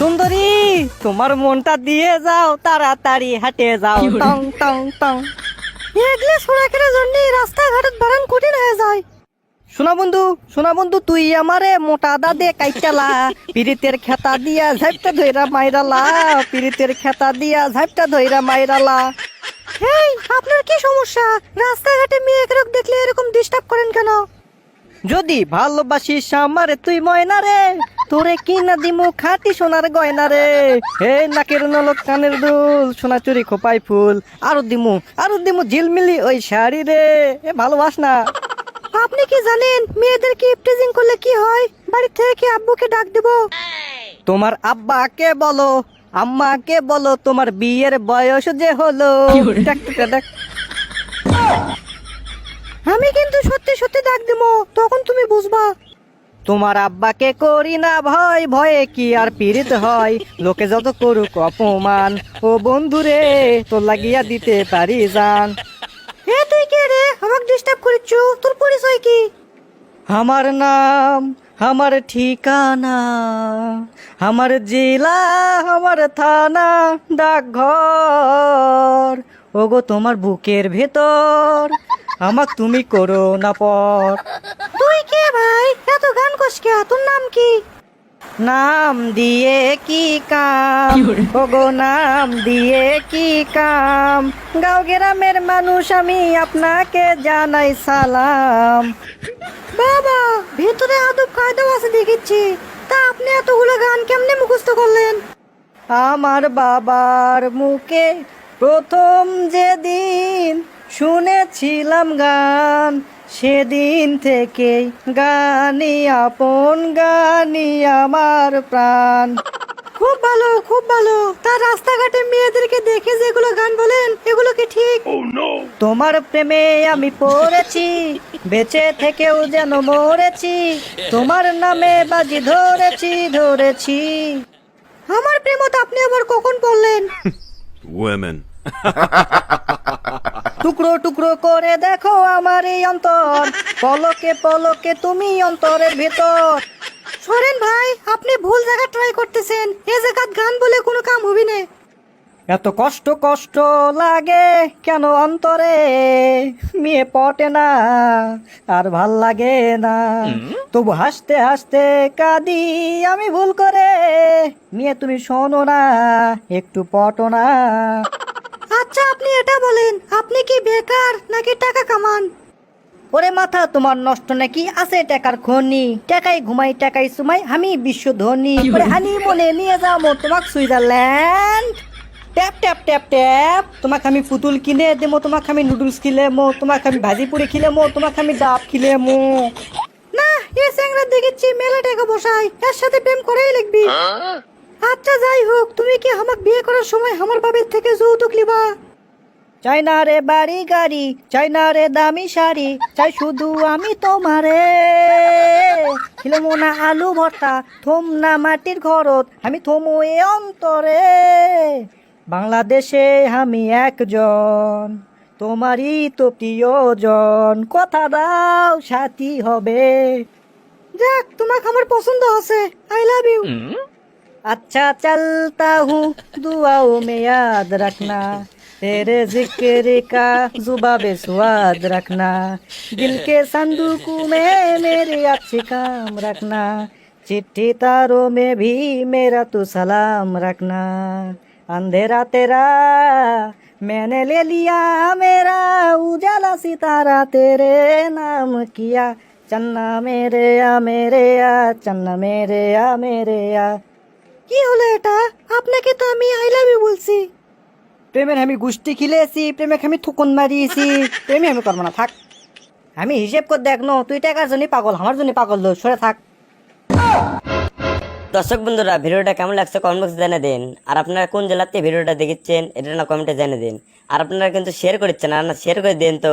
সুন্দরী তোমার মনটা দিয়ে যাও তাড়াতাড়ি হাঁটে যাও। টং টং টং। এগলে সোনাকের জন্য রাস্তাঘাটত বারান কঠিন হয়ে যায়। শোনা বন্ধু শোনা বন্ধু তুই আমারে মোটা দাদে কাইটালা পিরিতের খেতা দিয়া ঝাপটা ধইরা মাইরালা পিরিতের খেতা দিয়া ঝাপটা ধইরা মাইরালা। এই আপনার কি সমস্যা? রাস্তাঘাটে মেয়ে একরক দেখলে এরকম ডিস্টার্ব করেন কেন? যদি ভালোবাসিস আমারে তুই ময়না রে তোরে কি না দিমু খাটি সোনার গয়না রে। হে নাকের নলক কানের দুল সোনা চুরি খোপাই ফুল আরও দিমু আরও দিমু ঝিলমিলি ওই শাড়ি রে। এ ভালোবাস না। আপনি কি জানেন মেয়েদেরকে ইপটিজিং করলে কি হয়? বাড়ি থেকে কি আব্বুকে ডাক দেব। তোমার আব্বাকে বলো আম্মাকে বলো তোমার বিয়ের বয়স যে হলো। ডাক, ডাক। আমি কিন্তু সত্যি সত্যি ডাক দেবো তখন তুমি বুঝবা। তোমার আব্বাকে করি না ভয় ভয়ে কি আর পীড়িত হয়? লোকে যত করুক অপমান। ও বন্ধুরে তো লাগিয়া দিতে পারি জান। হে তুই কে রে? আমাকে ডিস্টার্ব করিচ্ছ? তোর পরিচয় কি? আমার নাম আমার ঠিকানা আমার জেলা আমার থানা ডাকঘর। ওগো তোমার বুকের ভেতর আমাক তুমি করো না পর। তুই কে ভাই? এত গান কস কে? তোর নাম কি? নাম দিয়ে কি কাম? ওগো নাম দিয়ে কি কাম? গাঁও গ্রামের মানুষ আমি আপনাকে জানাই সালাম। বাবা ভেতরে আদব কায়দাও আছে দেখেছি তা আপনি এতগুলো গান কেমনে মুখস্থ করলেন? আমার বাবার মুখে প্রথম যেদিন শুনেছিলাম গান সেদিন থেকে গানি আপন গানি আমার প্রাণ। খুব ভালো খুব ভালো। তার রাস্তাঘাটে মেয়েদেরকে দেখে যেগুলো গান বলেন এগুলো কি ঠিক? তোমার প্রেমে আমি পড়েছি বেঁচে থেকেও যেন মরেছি তোমার নামে বাজি ধরেছি ধরেছি। আমার প্রেমত আপনি আবার কখন পড়লেন? Women. টুকরো টুকরো করে দেখো আমার এই অন্তর। পলকে পলকে তুমি অন্তরের ভেতর। সরেন ভাই আপনি ভুল জায়গা ট্রাই করতেছেন। এ জায়গাত গান বলে কোনো কাম হবি না। এত কষ্ট কষ্ট লাগে কেন অন্তরে? মেয়ে পটে না আর ভালো লাগে না। তবু হাসতে হাসতে কাঁদি আমি ভুল করে। মেয়ে তুমি শোনো না একটু পটো না। আচ্ছা আপনি এটা বলেন আপনি কি বেকার নাকি টাকা কামান? ওরে মাথা তোমার নষ্ট নাকি আছে টাকার খনি। টাকাই ঘুমাই টাকাই সুমাই আমি বিশ্ব ধনী। ওরে হানি মনে নিয়ে যাব তোমাক Switzerland. Tap tap tap tap. তোমাকে আমি পুতুল কিনে দেবো তোমাকে আমি নুডলস কিনে মো তোমাকে আমি ভাজি পুরি খিলে মো তোমাকে আমি ডাব খিলে মো না এ স্যাংরা দেখেছি মেলা টাকা বসাই এর সাথে প্রেম করেই লিখবি। আচ্ছা যাই হোক, তুমি কি আমাকে বিয়ে করার সময় আমার বাবার থেকে যৌতুক লিবা চাই না রে বাড়ি গাড়ি, চাই না রে দামি শাড়ি, চাই শুধু আমি তোমারে। খিলমো না আলু ভর্তা থম না মাটির ঘরত আমি থমো এ অন্তরে। বাংলাদেশে আমি একজন, তোমারই তো প্রিয়জন। কথা দাও, সাথী হবে। যাক, তোমাকে আমার পছন্দ আছে আই লাভ ইউ अच्छा चलता हूँ, दुआओं में याद रखना। तेरे ज़िक्र का जुबाबे स्वाद रखना। दिल के संदूक में मेरे अच्छे काम रखना। चिट्ठी तारों में भी मेरा तू सलाम रखना। अंधेरा तेरा, मैंने ले लिया मेरा उजाला सितारा। तेरे नाम किया, चन्ना मेरे या मेरे या चन्ना मेरे या मेरे या কি হলো এটা? আপনাকে তো আমি আই লাভ ইউ বলছি। প্রেমের আমি গুষ্টি খিলেছি প্রেমের আমি থুকুন মারিয়েছি প্রেমে আমি করব না থাক। আমি হিসেব করে দেখ নো তুই টাকার জন্য পাগল আমার জন্য পাগল লো সরে থাক। দর্শক বন্ধুরা ভিডিওটা কেমন লাগছে কমেন্ট বক্সে জানিয়ে দিন। আর আপনারা কোন জেলাতে ভিডিওটা দেখেছেন এটা না কমেন্টে জানিয়ে দিন। আর আপনারা কিন্তু শেয়ার করছেন আর না শেয়ার করে দিন তো।